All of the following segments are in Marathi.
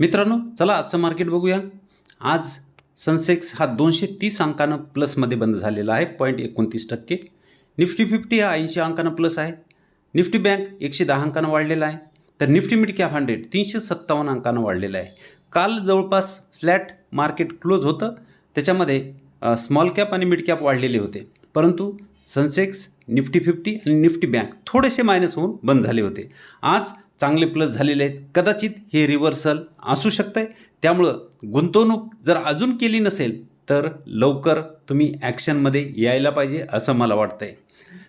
मित्रांनो चला आजचं मार्केट बघूया. आज सनसेक्स हा दोनशे तीस अंकानं प्लसमध्ये बंद झालेला आहे पॉईंट एकोणतीस टक्के. निफ्टी फिफ्टी हा ऐंशी अंकानं प्लस आहे. निफ्टी बँक एकशे दहा अंकानं वाढलेला आहे. तर निफ्टी मिड कॅप हंड्रेड तीनशे सत्तावन्न अंकानं वाढलेलं आहे. काल जवळपास फ्लॅट मार्केट क्लोज होतं. त्याच्यामध्ये स्मॉल कॅप आणि मिड कॅप वाढलेले होते. परंतु सनसेक्स निफ्टी फिफ्टी आणि निफ्टी बँक थोडेसे मायनस होऊन बंद झाले होते. आज चांगले प्लस झालेले आहेत. कदाचित हे रिव्हर्सल असू शकतं आहे त्यामुळं गुंतवणूक जर अजून केली नसेल तर लवकर तुम्ही ॲक्शनमध्ये यायला पाहिजे असं मला वाटतं आहे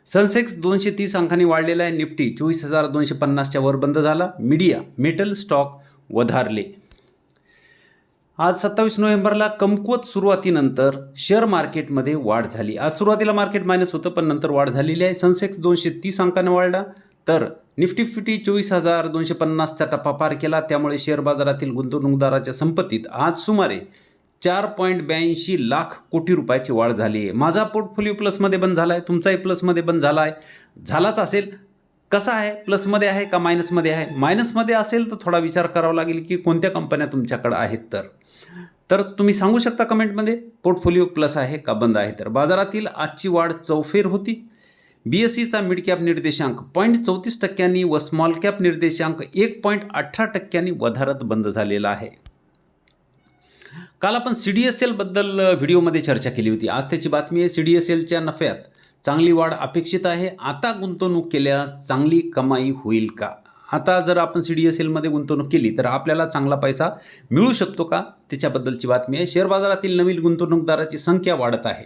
सनसेक्स दोनशे तीस अंकांनी वाढलेला आहे. निफ्टी चोवीस हजार दोनशे पन्नासच्या वर बंद झाला. मीडिया मेटल स्टॉक वधारले. आज सत्तावीस नोव्हेंबरला कमकुवत सुरुवातीनंतर शेअर मार्केटमध्ये वाढ झाली. आज सुरुवातीला मार्केट मायनस होतं पण नंतर वाढ झालेली आहे. सनसेक्स दोनशे तीस अंकाने वाढला. तर निफ्टी फिफ्टी चोवीस हजार दोनशे पन्नासचा टप्पा पार केला. त्यामुळे शेअर बाजारातील गुंतवणूकदाराच्या संपत्तीत आज सुमारे चार पॉईंट ब्याऐंशी लाख कोटी रुपयाची वाढ झाली आहे. माझा पोर्टफोलिओ प्लसमध्ये बंद झाला आहे तुमचाही प्लसमध्ये बंद झाला आहे झालाच असेल. कसा आहे? प्लसमध्ये आहे का मायनसमध्ये आहे? मायनसमध्ये असेल तर थोडा विचार करावा लागेल की कोणत्या कंपन्या तुमच्याकडं आहेत तर. तर तुम्ही सांगू शकता कमेंटमध्ये पोर्टफोलिओ प्लस आहे का बंद आहे तर. बाजारातील आजची वाढ चौफेर होती. बी एस सीचा मिड कॅप निर्देशांक पॉईंट चौतीस टक्क्यांनी व स्मॉल कॅप निर्देशांक एक पॉईंट अठरा टक्क्यांनी वधारत बंद झालेला आहे. काल आपण सी डी एस एलबद्दल व्हिडिओमध्ये चर्चा केली होती. आज त्याची बातमी आहे सी डी एस एलच्या नफ्यात. चांगली वाढ अपेक्षित आहे. आता गुंतवणूक केल्यास चांगली कमाई होईल का? आता जर आपण सी डी एस एलमध्ये गुंतवणूक केली तर आपल्याला चांगला पैसा मिळू शकतो का? त्याच्याबद्दलची बातमी आहे. शेअर बाजारातील नवीन गुंतवणूकदाराची संख्या वाढत आहे.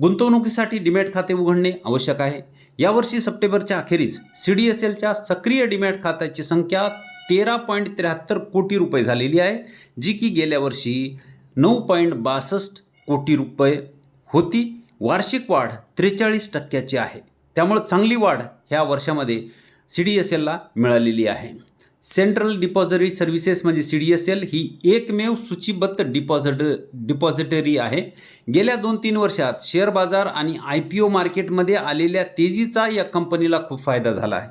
गुंतवणुकीसाठी डिमॅट खाते उघडणे आवश्यक आहे. यावर्षी सप्टेंबरच्या अखेरीस सी डी एस एलच्या सक्रिय डिमॅट खात्याची संख्या तेरा पॉईंट त्र्याहत्तर कोटी रुपये झालेली आहे जी की गेल्या वर्षी नऊ पॉईंट बासष्ट कोटी रुपये होती. वार्षिक वाढ त्रेचाळीस टक्क्याची आहे. त्यामुळं चांगली वाढ ह्या वर्षामध्ये सी डी एस एलला मिळालेली आहे. सेंट्रल डिपॉझिटरी सर्व्हिसेस म्हणजे सी डी एस एल ही एकमेव सूचीबद्ध डिपॉझिट डिपॉझिटरी आहे. गेल्या दोन तीन वर्षात शेअर बाजार आणि आय पी ओ मार्केटमध्ये आलेल्या तेजीचा या कंपनीला खूप फायदा झाला आहे.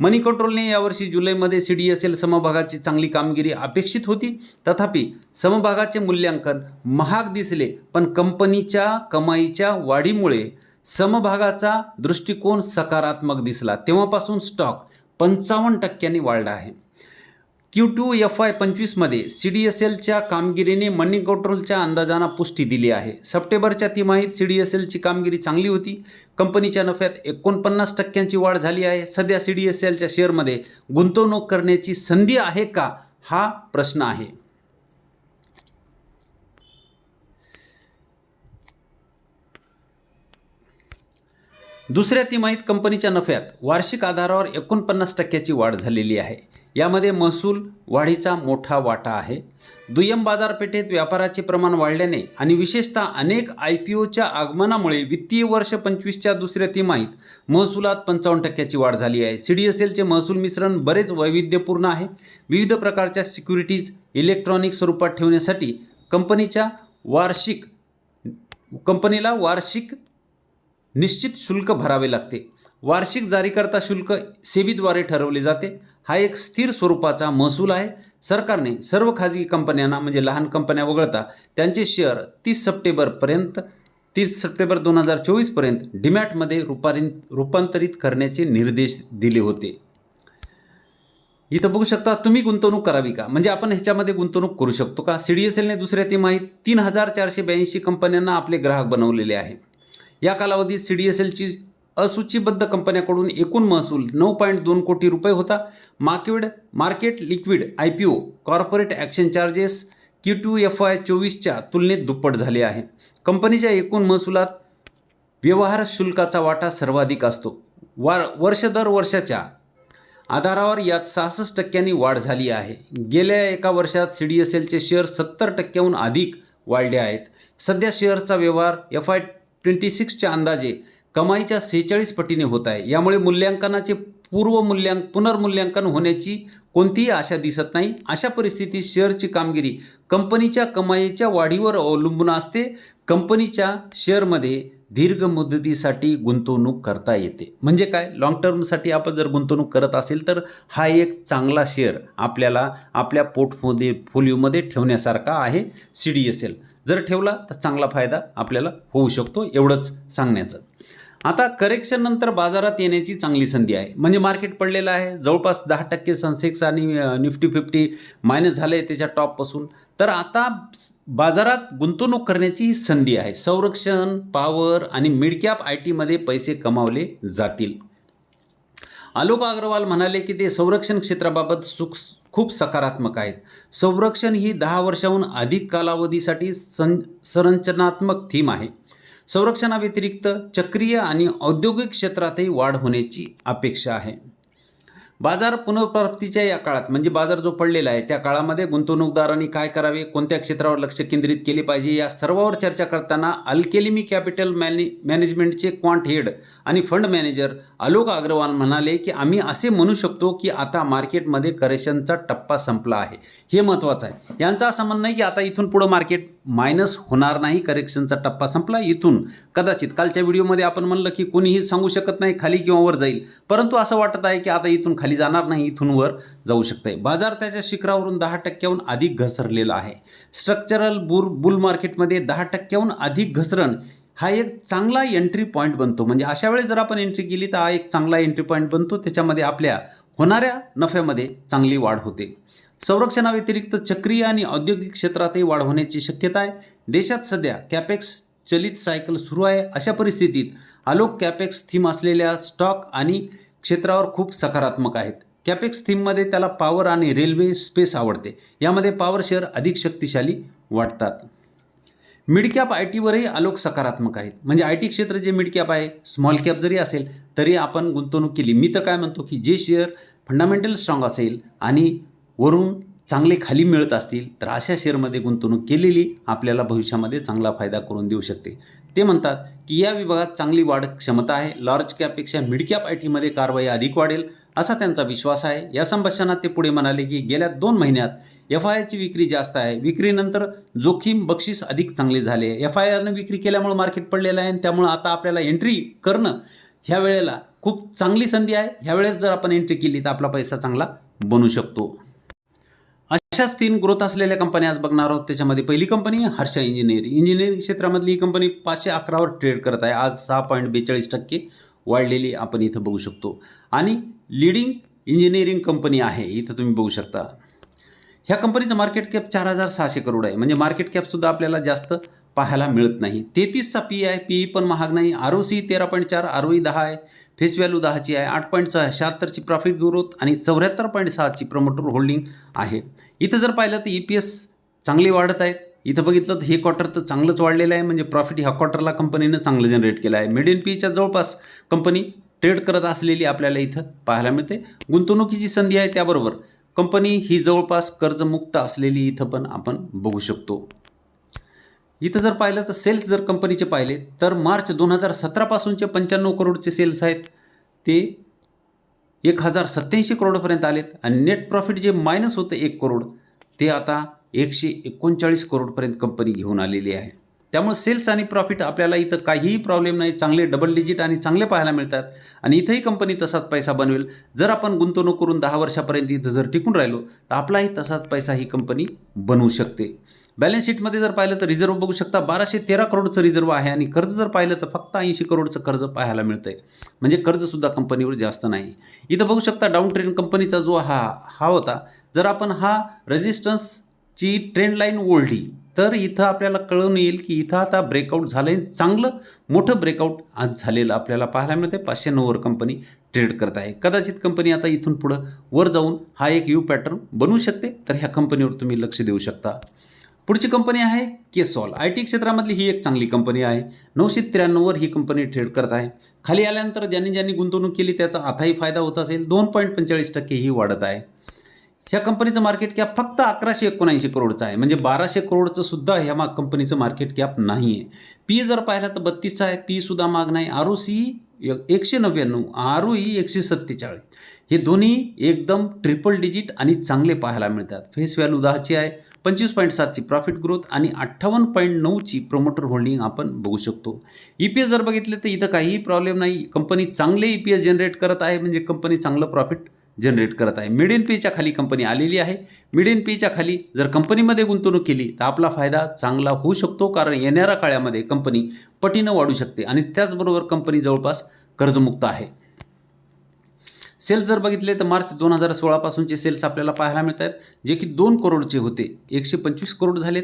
मनी कंट्रोलने यावर्षी जुलैमध्ये सी डी एस एल समभागाची चांगली कामगिरी अपेक्षित होती. तथापि समभागाचे मूल्यांकन महाग दिसले पण कंपनीच्या कमाईच्या वाढीमुळे समभागाचा दृष्टिकोन सकारात्मक दिसला. तेव्हापासून स्टॉक पंचावन्न टक्क्यांनी वाढला आहे. क्यू टू एफ आय पंचवीसमध्ये सी डी एस एलच्या कामगिरीने मनी कंट्रोलच्या अंदाजांना पुष्टी दिली आहे. सप्टेंबरच्या तिमाहीत सी डी एस एलची कामगिरी चांगली होती. कंपनीच्या नफ्यात एकोणपन्नास टक्क्यांची वाढ झाली आहे. सध्या सी डी एस एलच्या शेअरमध्ये गुंतवणूक करण्याची संधी आहे का हा प्रश्न आहे. दुसऱ्या तिमाहीत कंपनीच्या नफ्यात वार्षिक आधारावर एकोणपन्नास टक्क्याची वाढ झालेली आहे. यामध्ये महसूल वाढीचा मोठा वाटा आहे. दुय्यम बाजारपेठेत व्यापाराचे प्रमाण वाढल्याने आणि विशेषतः अनेक आय पी ओच्या आगमनामुळे वित्तीय वर्ष पंचवीसच्या दुसऱ्या तिमाहीत महसुलात पंचावन्न टक्क्याची वाढ झाली आहे. सी डी एस एलचे महसूल मिश्रण बरेच वैविध्यपूर्ण आहे. विविध प्रकारच्या सिक्युरिटीज इलेक्ट्रॉनिक स्वरूपात ठेवण्यासाठी कंपनीच्या वार्षिक कंपनीला वार्षिक निश्चित शुल्क भरावे लागते. वार्षिक जारीकर्ता शुल्क सेबीद्वारे ठरवले जाते. हा एक स्थिर स्वरूपाचा महसूल आहे. सरकारने सर्व खाजगी कंपन्यांना म्हणजे लहान कंपन्या वगळता त्यांचे शेअर तीस सप्टेंबरपर्यंत तीस सप्टेंबर दोन हजार चोवीसपर्यंत डीमॅटमध्ये रूपारिन रूपांतरित करण्याचे निर्देश दिले होते. इथं बघू शकता तुम्ही गुंतवणूक करावी का? म्हणजे आपण ह्याच्यामध्ये गुंतवणूक करू शकतो का? सी डी एस एलने दुसऱ्या तिमाहीत तीन हजार चारशे ब्याऐंशी कंपन्यांना आपले ग्राहक बनवलेले आहे. या कालावधीत सी डी एस एलची असूचीबद्ध कंपन्याकडून एकूण महसूल नऊ पॉईंट दोन कोटी रुपये होता. Market market liquid I P O corporate action charges Q two F I चोवीसच्या तुलनेत दुप्पट झाले आहे. कंपनीच्या एकूण महसुलात व्यवहार शुल्काचा वाटा सर्वाधिक असतो. वार वर्ष दर वर्षाच्या आधारावर यात सहासष्ट टक्क्यांनी वाढ झाली आहे. गेल्या एका वर्षात सी डी एस एलचे शेअर सत्तर टक्क्याहून अधिक वाढले आहेत. सध्या शेअरचा व्यवहार एफ आय ट्वेंटी सिक्सच्या अंदाजे कमाईच्या सेहेचाळीस पटीने होत आहे. यामुळे मूल्यांकनाचे पूर्व मूल्यांक पुनर्मूल्यांकन होण्याची कोणतीही आशा दिसत नाही. अशा परिस्थितीत शेअरची कामगिरी कंपनीच्या कमाईच्या वाढीवर अवलंबून असते. कंपनीच्या शेअरमध्ये दीर्घ मुदतीसाठी गुंतवणूक करता येते. म्हणजे काय? लाँग टर्मसाठी आपण जर गुंतवणूक करत असेल तर हा एक चांगला शेअर आपल्याला आपल्या पोर्टमध्ये फोलिओमध्ये ठेवण्यासारखा आहे. C D S L. जर ठेवला तर चांगला फायदा आपल्याला होऊ शकतो. एवढंच सांगण्याचं. आता करेक्शन नंतर बाजारात येण्याची चांगली संधी आहे. म्हणजे मार्केट पडलेलं आहे. जवळपास दहा टक्के सनसेक्स आणि निफ्टी फिफ्टी मायनस झालं आहे त्याच्या टॉपपासून तर आता बाजारात गुंतवणूक करण्याची ही संधी आहे. संरक्षण पॉवर आणि मिडकॅप आय टीमध्ये पैसे कमावले जातील. आलोक अग्रवाल म्हणाले की ते संरक्षण क्षेत्राबाबत सुख खूप सकारात्मक आहेत. संरक्षण ही दहा वर्षाहून अधिक कालावधीसाठी सं संरचनात्मक थीम आहे. संरक्षणाव्यतिरिक्त चक्रीय आणि औद्योगिक क्षेत्रातही वाढ होण्याची अपेक्षा आहे. बाजार पुनर्प्राप्तीच्या या काळात म्हणजे बाजार जो पडलेला आहे त्या काळामध्ये गुंतवणूकदारांनी काय करावे? कोणत्या क्षेत्रावर लक्ष केंद्रित केले पाहिजे? या सर्वावर चर्चा करताना अल्केलिमी कॅपिटल मॅने मॅनेजमेंटचे क्वांट हेड आणि फंड मॅनेजर आलोक अग्रवाल म्हणाले की आम्ही असे म्हणू शकतो की आता मार्केटमध्ये करेक्शनचा टप्पा संपला आहे. हे महत्त्वाचं आहे. यांचं असं म्हणणं आहे की आता इथून पुढं मार्केट मायनस होणार नाही करेक्शनचा टप्पा संपला इथून कदाचित. कालच्या व्हिडिओमध्ये आपण म्हणलं की कोणीही सांगू शकत नाही खाली किंवा वर जाईल. परंतु असं वाटत आहे की आता इथून खाली जाणार नाही इथून वर जाऊ शकते बाजार त्याच्या शिखरावरून दहा टक्क्याहून अधिक घसरलेला आहे. स्ट्रक्चरल बुल बुल मार्केटमध्ये दहा टक्क्याहून अधिक घसरण हा एक चांगला एंट्री पॉईंट बनतो. म्हणजे अशा वेळेस जर आपण एंट्री केली तर हा एक चांगला एंट्री पॉईंट बनतो. त्याच्यामध्ये आपल्या होणाऱ्या नफ्यामध्ये चांगली वाढ होते. संरक्षणाव्यतिरिक्त चक्रीय आणि औद्योगिक क्षेत्रातही वाढ होण्याची शक्यता आहे. देशात सध्या कॅपेक्स चलित सायकल सुरू आहे. अशा परिस्थितीत आलोक कॅपेक्स थीम असलेल्या स्टॉक आणि क्षेत्रावर खूप सकारात्मक आहेत. कॅपेक्स थीममध्ये त्याला पॉवर आणि रेल्वे स्पेस आवडते. यामध्ये पॉवर शेअर अधिक शक्तिशाली वाटतात. मिडकॅप आय टीवरही आलोक सकारात्मक आहेत. म्हणजे आय टी क्षेत्र जे मिडकॅप आहे स्मॉल कॅप जरी असेल तरी आपण गुंतवणूक केली. मी तर काय म्हणतो की जे शेअर फंडामेंटल स्ट्रॉंग असेल आणि वरून चांगले खाली मिळत असतील तर अशा शेअरमध्ये गुंतवणूक केलेली आपल्याला भविष्यामध्ये चांगला फायदा करून देऊ शकते. ते म्हणतात की या विभागात चांगली वाढ क्षमता आहे. लार्ज कॅपपेक्षा मिड कॅप आय टीमध्ये कारवाई अधिक वाढेल असा त्यांचा विश्वास आहे. या संभाषणात ते पुढे म्हणाले की गेल्या दोन महिन्यात एफ आय आयची विक्री जास्त आहे. विक्रीनंतर जोखीम बक्षीस अधिक चांगले झाले. एफ आय आरनं विक्री केल्यामुळे मार्केट पडलेलं आहे आणि त्यामुळं आता आपल्याला एंट्री करणं ह्या वेळेला खूप चांगली संधी आहे. ह्या वेळेस जर आपण एंट्री केली तर आपला पैसा चांगला बनू शकतो. अशाच तीन ग्रोथ असलेल्या कंपन्या आज बघणार आहोत. त्याच्यामध्ये पहिली company Harsh Harsha engineering engineering क्षेत्रामधली ही कंपनी पाचशे अकरावर ट्रेड करत आहे. आज सहा पॉईंट बेचाळीस टक्के वाढलेली आपण इथं बघू शकतो. आणि लिडिंग इंजिनिअरिंग कंपनी आहे. इथं तुम्ही बघू शकता. ह्या कंपनीचं मार्केट कॅप चार हजार सहाशे करोड आहे. म्हणजे मार्केट कॅपसुद्धा आपल्याला जास्त पाहायला मिळत नाही. तेहतीसचा पी आहे पी पण महाग नाही. आर ओ सी तेरा पॉईंट चार आर ओ ई दहा आहे. फेस व्हॅल्यू दहाची आहे आठ पॉईंट सहा शहात्तरची प्रॉफिट ग्रोथ आणि चौऱ्याहत्तर पॉईंट सहाची प्रमोटर होल्डिंग आहे. इथं जर पाहिलं तर ई पी एस चांगली वाढत आहेत इथं बघितलं तर हे क्वार्टर तर चांगलंच वाढलेलं आहे. म्हणजे प्रॉफिट ह्या क्वार्टरला कंपनीनं चांगलं जनरेट केलं आहे. मिड इन पीच्या जवळपास कंपनी ट्रेड करत असलेली आपल्याला इथं पाहायला मिळते. गुंतवणुकीची संधी आहे त्याबरोबर. कंपनी ही जवळपास कर्जमुक्त असलेली इथं पण आपण बघू शकतो. इथं जर पाहिलं तर सेल्स जर कंपनीचे पाहिले तर मार्च दोन हजार सतरापासूनचे पंच्याण्णव करोडचे सेल्स आहेत. ते एक हजार सत्याऐंशी करोडपर्यंत आलेत आणि नेट प्रॉफिट जे मायनस होतं एक करोड ते आता एकशे एकोणचाळीस करोडपर्यंत कंपनी घेऊन आलेली आहे. त्यामुळे सेल्स आणि प्रॉफिट आपल्याला इथं काहीही प्रॉब्लेम नाही चांगले डबल डिजिट आणि चांगले पाहायला मिळतात. आणि इथंही कंपनी तसाच पैसा बनवेल. जर आपण गुंतवणूक करून दहा वर्षापर्यंत इथं जर टिकून राहिलो तर आपलाही तसाच पैसा ही कंपनी बनवू शकते. बॅलन्स शीटमध्ये जर पाहिलं तर रिझर्व बघू शकता बाराशे तेरा करोडचं रिझर्व आहे आणि कर्ज जर पाहिलं तर फक्त ऐंशी करोडचं कर्ज पाहायला मिळतंय. म्हणजे कर्जसुद्धा कंपनीवर जास्त नाही. इथं बघू शकता डाऊन ट्रेंड कंपनीचा जो हा हा होता जर आपण हा रेजिस्टन्सची ट्रेंड लाईन ओढली तर इथं आपल्याला कळून येईल की इथं आता ब्रेकआउट झालं आहे चांगलं मोठं ब्रेकआउट आज झालेलं आपल्याला पाहायला मिळते पाचशे नऊवर कंपनी ट्रेड करत आहे. कदाचित कंपनी आता इथून पुढं वर जाऊन हा एक यू पॅटर्न बनवू शकते तर ह्या कंपनीवर तुम्ही लक्ष देऊ शकता. पुढची कंपनी आहे केसॉल. आय टी क्षेत्रामधली ही एक चांगली कंपनी आहे. नऊशे त्र्याण्णववर ही कंपनी ट्रेड करत आहे. खाली आल्यानंतर ज्यांनी ज्यांनी गुंतवणूक केली त्याचा आताही फायदा होत असेल. दोन पॉईंट पंचेचाळीस टक्के ही वाढत आहे. ह्या कंपनीचं मार्केट कॅप फक्त अकराशे एकोणऐंशी करोडचं आहे. म्हणजे बाराशे करोडचं सुद्धा ह्या मा कंपनीचं मार्केट कॅप नाही आहे पी जर पाहिला तर बत्तीसचा आहे. पी सुद्धा माग नाही आर ओ सी एकशे नव्याण्णव आर ओ ई एकशे सत्तेचाळीस. हे दोन्ही एकदम ट्रिपल डिजिट आणि चांगले पाहायला मिळतात. फेस व्हॅल्यू दहाची आहे. पंचवीस पॉईंट सातची प्रॉफिट ग्रोथ आणि अठ्ठावन्न पॉईंट नऊची प्रोमोटर होल्डिंग आपण बघू शकतो. ई पी एस जर बघितलं तर इथं काहीही प्रॉब्लेम नाही. कंपनी चांगले ई पी एस जनरेट करत आहे. म्हणजे कंपनी चांगलं प्रॉफिट जनरेट करत आहे. मिड इन पीच्या खाली कंपनी आलेली आहे. मिड इन पीच्या खाली जर कंपनीमध्ये गुंतवणूक केली तर आपला फायदा चांगला होऊ शकतो कारण येणाऱ्या काळामध्ये कंपनी पटीनं वाढू शकते आणि त्याचबरोबर कंपनी जवळपास कर्जमुक्त आहे. सेल्स जर बघितले तर मार्च दोन हजार सोळापासूनचे सेल्स आपल्याला पाहायला मिळत आहेत जे की दोन करोडचे होते. एकशे पंचवीस करोड झालेत.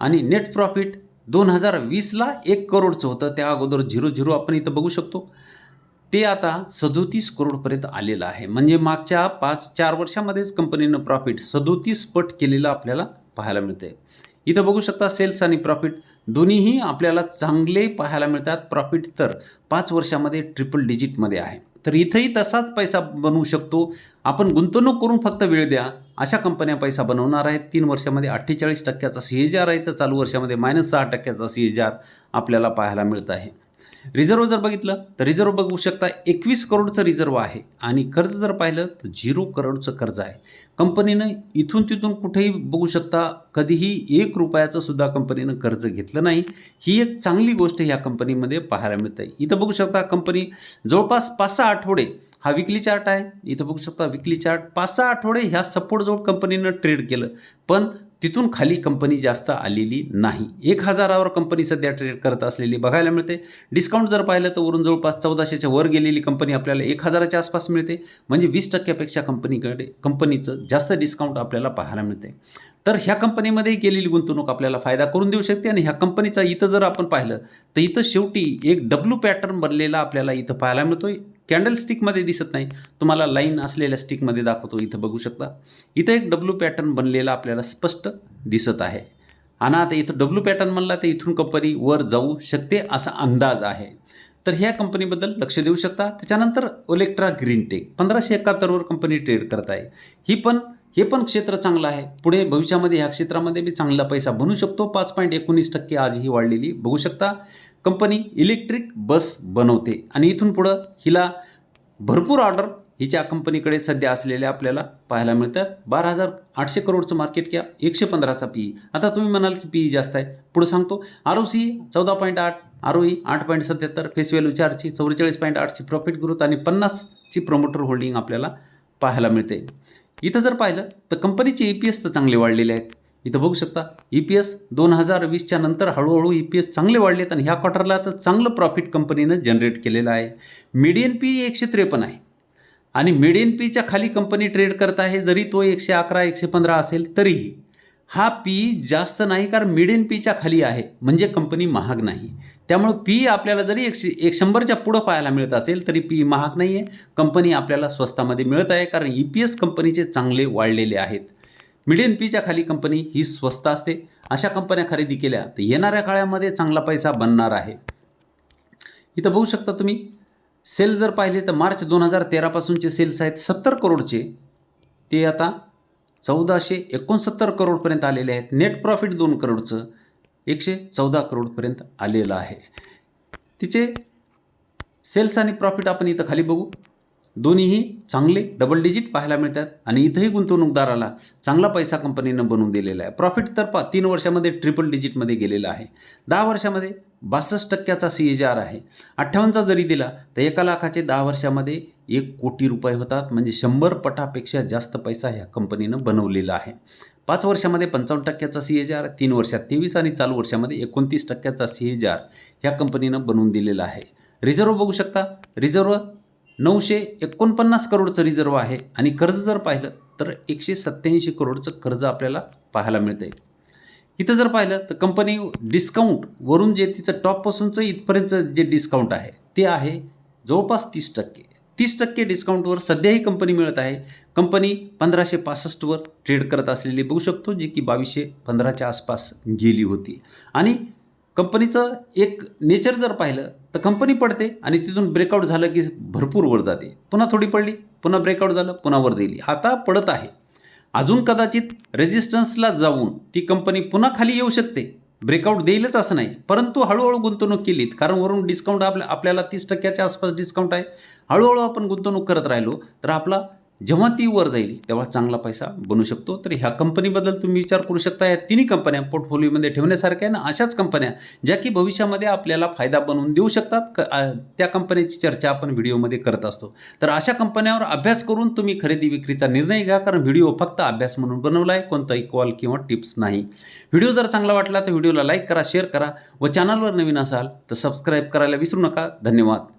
आणि नेट प्रॉफिट दोन हजार वीसला एक करोडचं होतं. त्या अगोदर झिरो झिरो आपण इथं बघू शकतो. ते आता सदोतीस करोडपर्यंत आलेलं आहे. म्हणजे मागच्या पाच चार वर्षामध्येच कंपनीनं प्रॉफिट सदोतीस पट केलेलं आपल्याला पाहायला मिळते इथं बघू शकता सेल्स आणि प्रॉफिट दोन्हीही आपल्याला चांगले पाहायला मिळतात. प्रॉफिट तर पाच वर्षामध्ये ट्रिपल डिजिटमध्ये आहे. तर इथंही तसाच पैसा बनवू शकतो. आपण गुंतवणूक करून फक्त वेळ द्या. अशा कंपन्या पैसा बनवणार आहेत. तीन वर्षामध्ये अठ्ठेचाळीस टक्क्याचा सी एच आर आहे. तर चालू वर्षामध्ये मायनस सहा टक्क्याचा सी एच आर आपल्याला पाहायला मिळत आहे. रिझर्व जर बघितलं तर रिझर्व बघू शकता एकवीस करोडचं रिझर्व आहे. आणि कर्ज जर पाहिलं तर झिरो करोडचं कर्ज आहे. कंपनीनं इथून तिथून कुठेही बघू शकता कधीही एक रुपयाचं सुद्धा कंपनीनं कर्ज घेतलं नाही. ही एक चांगली गोष्ट ह्या कंपनीमध्ये पाहायला मिळते इथं बघू शकता कंपनी जवळपास पाच सहा आठवडे हा विकली चार्ट आहे. इथं बघू शकता विकली चार्ट पाच सहा आठवडे ह्या सपोर्टजवळ कंपनीनं ट्रेड केलं. पण तिथून खाली कंपनी जास्त आलेली नाही. एक हजारावर कंपनी सध्या ट्रेड करत असलेली बघायला मिळते. डिस्काउंट जर पाहिलं तर वरून जवळपास चौदाशेच्या वर गेलेली कंपनी आपल्याला एक हजाराच्या आसपास मिळते. म्हणजे वीस टक्क्यापेक्षा कंपनीकडे कंपनीचं जास्त डिस्काउंट आपल्याला पाहायला मिळते. तर ह्या कंपनीमध्ये केलेली गुंतवणूक आपल्याला फायदा करून देऊ शकते आणि ह्या कंपनीचा इथं जर आपण पाहिलं तर इथं शेवटी एक डब्ल्यू पॅटर्न बनलेला आपल्याला इथं पाहायला मिळतोय. कॅन्डल स्टिकमध्ये दिसत नाही. तुम्हाला लाईन असलेल्या स्टिकमध्ये दाखवतो. इथं बघू शकता. इथं एक डब्ल्यू पॅटर्न बनलेला आपल्याला स्पष्ट दिसत आहे. आणि आता इथं डब्ल्यू पॅटर्न म्हणला तर इथून कंपनी वर जाऊ शकते असा अंदाज आहे. तर ह्या कंपनीबद्दल लक्ष देऊ शकता. त्याच्यानंतर ओलेक्ट्रा ग्रीन टेक पंधराशे एकाहत्तरवर कंपनी ट्रेड करत आहे. ही पण हे पण क्षेत्र चांगलं आहे. पुढे भविष्यामध्ये ह्या क्षेत्रामध्ये मी चांगला पैसा बनू शकतो. पाच पॉईंट एकोणीस टक्के आज ही वाढलेली. बघू शकता. कंपनी इलेक्ट्रिक बस बनवते. आणि इथून पुढं हिला भरपूर ऑर्डर हिच्या कंपनीकडे सध्या असलेल्या आपल्याला पाहायला मिळतात. बारा हजार आठशे करोडचं मार्केट कॅप एकशे पंधराचा पी आता तुम्ही म्हणाल की पी जास्त आहे. पुढे सांगतो. आर ओ सी चौदा पॉईंट आठ आर ओ ई आठ पॉईंट सत्याहत्तर फेस व्हॅल्यू चारची चौवेचाळीस पॉईंट आठची प्रॉफिट ग्रोथ आणि पन्नासची प्रमोटर होल्डिंग आपल्याला पाहायला मिळते. इथं जर पाहिलं तर कंपनीचे ई पी एस तर चांगले वाढलेले आहेत. इथं बघू शकता ई पी एस दोन हजार वीसच्या नंतर हळूहळू ई पी एस चांगले वाढलेत आणि ह्या क्वार्टरला तर चांगलं प्रॉफिट कंपनीनं जनरेट केलेलं आहे. मीडियन पी एकशे त्रेपन्न आहे. आणि मिडियन पीच्या खाली कंपनी ट्रेड करत आहे जरी तो एकशे अकरा एकशे पंधरा असेल तरीही हा पी जास्त नाही कारण मिडियन पीच्या खाली आहे म्हणजे कंपनी महाग नाही. त्यामुळं पी आपल्याला जरी एकशे एक शंभरच्या पुढं पाहायला मिळत असेल तरी पी महाग नाही आहे कंपनी आपल्याला स्वस्तामध्ये मिळत आहे कारण ई पी एस कंपनीचे चांगले वाढलेले आहेत. मिडियन पीच्या खाली कंपनी ही स्वस्त असते. अशा कंपन्या खरेदी केल्या तर येणाऱ्या काळामध्ये चांगला पैसा बनणार आहे. इथं बघू शकता तुम्ही सेल जर पाहिले तर मार्च दोन हजार तेरापासूनचे सेल्स आहेत सत्तर करोडचे. ते आता चौदाशे एकोणसत्तर करोडपर्यंत आलेले आहेत. नेट प्रॉफिट दोन करोडचं एकशे चौदा करोडपर्यंत आलेलं आहे. तिचे सेल्स आणि प्रॉफिट आपण इथं खाली बघू. दोन्हीही चांगले डबल डिजिट पाहायला मिळतात आणि इथंही गुंतवणूकदाराला चांगला पैसा कंपनीनं बनवून दिलेला आहे. प्रॉफिट तर पा तीन वर्षामध्ये ट्रिपल डिजिटमध्ये गेलेला आहे. दहा वर्षामध्ये बासष्ट टक्क्याचा सी एच आर आहे. अठ्ठावन्नचा जरी दिला तर एका लाखाचे दहा वर्षामध्ये एक कोटी रुपये होतात. म्हणजे शंभर पटापेक्षा जास्त पैसा ह्या कंपनीनं बनवलेला आहे. पाच वर्षामध्ये पंचावन्न टक्क्याचा सी एच आर तीन वर्षात तेवीस आणि चालू वर्षामध्ये एकोणतीस टक्क्याचा सी एच आर ह्या कंपनीनं बनवून दिलेला आहे. रिझर्व बघू शकता. रिझर्व नऊशे एकोणपन्नास करोडचं रिझर्व आहे आणि कर्ज जर पाहिलं तर एकशे सत्त्याऐंशी करोडचं कर्ज आपल्याला पाहायला मिळतंय. इथं जर पाहिलं तर कंपनी डिस्काउंट वरून जे तिचं टॉपपासूनचं इथपर्यंत जे डिस्काउंट आहे ते आहे जवळपास तीस टक्के. तीस टक्के डिस्काउंटवर सध्याही कंपनी मिळत आहे. कंपनी पंधराशे पासष्टवर ट्रेड करत असलेली बघू शकतो जी की बावीसशे पंधराच्या आसपास गेली होती. आणि कंपनीचं एक नेचर जर पाहिलं तर कंपनी पडते आणि तिथून ब्रेकआउट झालं की भरपूर वर जाते. पुन्हा थोडी पडली पुन्हा ब्रेकआउट झालं पुन्हा वर गेली. आता पडत आहे. अजून कदाचित रेजिस्टन्सला जाऊन ती कंपनी पुन्हा खाली येऊ शकते. ब्रेकआउट देईलच असं नाही. परंतु हळूहळू गुंतवणूक केलीत. कारण वरून डिस्काउंट आपल्या आपल्याला तीस टक्क्याच्या आसपास डिस्काउंट आहे. हळूहळू आपण गुंतवणूक करत राहिलो तर आपला जेव्हा ती वर जाईल तेव्हा चांगला पैसा बनू शकतो. तर ह्या कंपनीबद्दल तुम्ही विचार करू शकता. या तिन्ही कंपन्या पोर्टफोलिओमध्ये ठेवण्यासारख्या आहे ना अशाच कंपन्या ज्या की भविष्यामध्ये आपल्याला फायदा बनवून देऊ शकतात. क त्या कंपनीची चर्चा आपण व्हिडिओमध्ये करत असतो. तर अशा कंपन्यावर अभ्यास करून तुम्ही खरेदी विक्रीचा निर्णय घ्या. कारण व्हिडिओ फक्त अभ्यास म्हणून बनवला आहे कोणताही कॉल किंवा टिप्स नाही. व्हिडिओ जर चांगला वाटला तर व्हिडिओला लाईक करा शेअर करा व चॅनलवर नवीन असाल तर सबस्क्राईब करायला विसरू नका. धन्यवाद.